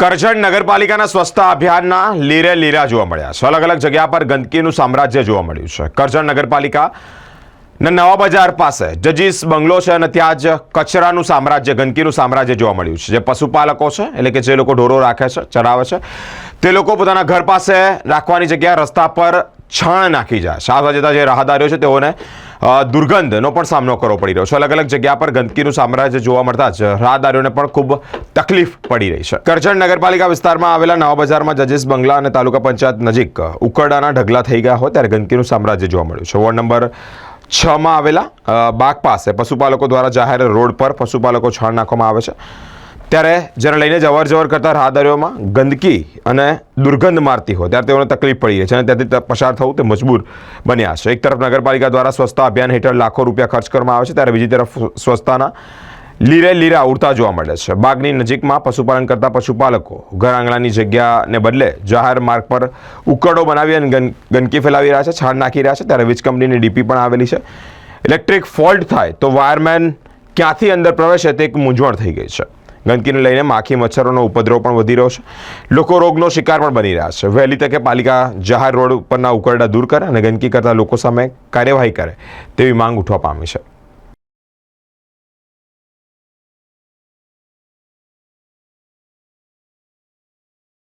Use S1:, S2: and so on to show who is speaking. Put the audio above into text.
S1: કરજણ નગરપાલિકાના સ્વચ્છતા અભિયાનના લીરે લીરા જોવા મળ્યા છે. અલગ અલગ જગ્યા પર ગંદકીનું સામ્રાજ્ય જોવા મળ્યું છે. કરજણ નગરપાલિકા નવા બજાર પાસે જજીસ બંગલો છે અને ત્યાં જ કચરાનું સામ્રાજ્ય, ગંદકીનું સામ્રાજ્ય જોવા મળ્યું છે. જે પશુપાલકો છે, એટલે કે જે લોકો ઢોરો રાખે છે, ચરાવે છે, તે લોકો પોતાના ઘર પાસે રાખવાની જગ્યા, રસ્તા પર છાણ નાખી જાય. આવતા જતા જે રાહદારીઓ છે તેઓને દુર્ગંધનો પણ સામનો કરવો પડી રહ્યો છે. અલગ અલગ જગ્યા પર ગંદકીનું સામ્રાજ્ય જોવા મળતા જ રાહદારીઓને પણ ખૂબ તકલીફ પડી રહી છે. કરજણ નગરપાલિકા વિસ્તારમાં આવેલા નવા બજારમાં જજીસ બંગલા અને તાલુકા પંચાયત નજીક ઉકરડાના ઢગલા થઈ ગયા હોય ત્યારે ગંદકીનું સામ્રાજ્ય જોવા મળ્યું છે. વોર્ડ નંબર છ માં આવેલા બાગ પાસે પશુપાલકો દ્વારા જાહેર રોડ પર પશુપાલકો છાણ નાખવામાં આવે છે. ત્યારે જેને લઈને જ અવર જવર કરતા રાહદારીઓમાં ગંદકી અને દુર્ગંધ મારતી હોય, ત્યારે તેઓને તકલીફ પડી રહી છે અને ત્યાંથી પસાર થવું તે મજબૂર બન્યા છે. એક તરફ નગરપાલિકા દ્વારા સ્વચ્છતા અભિયાન હેઠળ લાખો રૂપિયા ખર્ચ કરવામાં આવે છે, ત્યારે બીજી તરફ સ્વચ્છતાના લીરે લીરા ઉડતા જોવા મળે છે. બાગની નજીકમાં પશુપાલન કરતા પશુપાલકો ઘર આંગણાની જગ્યાને બદલે જાહેર માર્ગ પર ઉકરડો બનાવી અને ગંદકી ફેલાવી રહ્યા છે, છાણ નાખી રહ્યા છે, ત્યારે વીજ કંપનીની ડીપી પણ આવેલી છે. ઇલેક્ટ્રિક ફોલ્ટ થાય તો વાયરમેન ક્યાંથી અંદર પ્રવેશે તે એક મૂંઝવણ થઈ ગઈ છે. ગંદકીને લઈને માખી મચ્છરોનો ઉપદ્રવ પણ વધી રહ્યો છે. લોકો રોગનો શિકાર પણ બની રહ્યા છે. વહેલી તકે પાલિકા જાહેર રોડ ઉપરના ઉકરડા દૂર કરે અને ગંદકી કરતા લોકો સામે કાર્યવાહી કરે તેવી માંગ ઉઠવા પામી છે.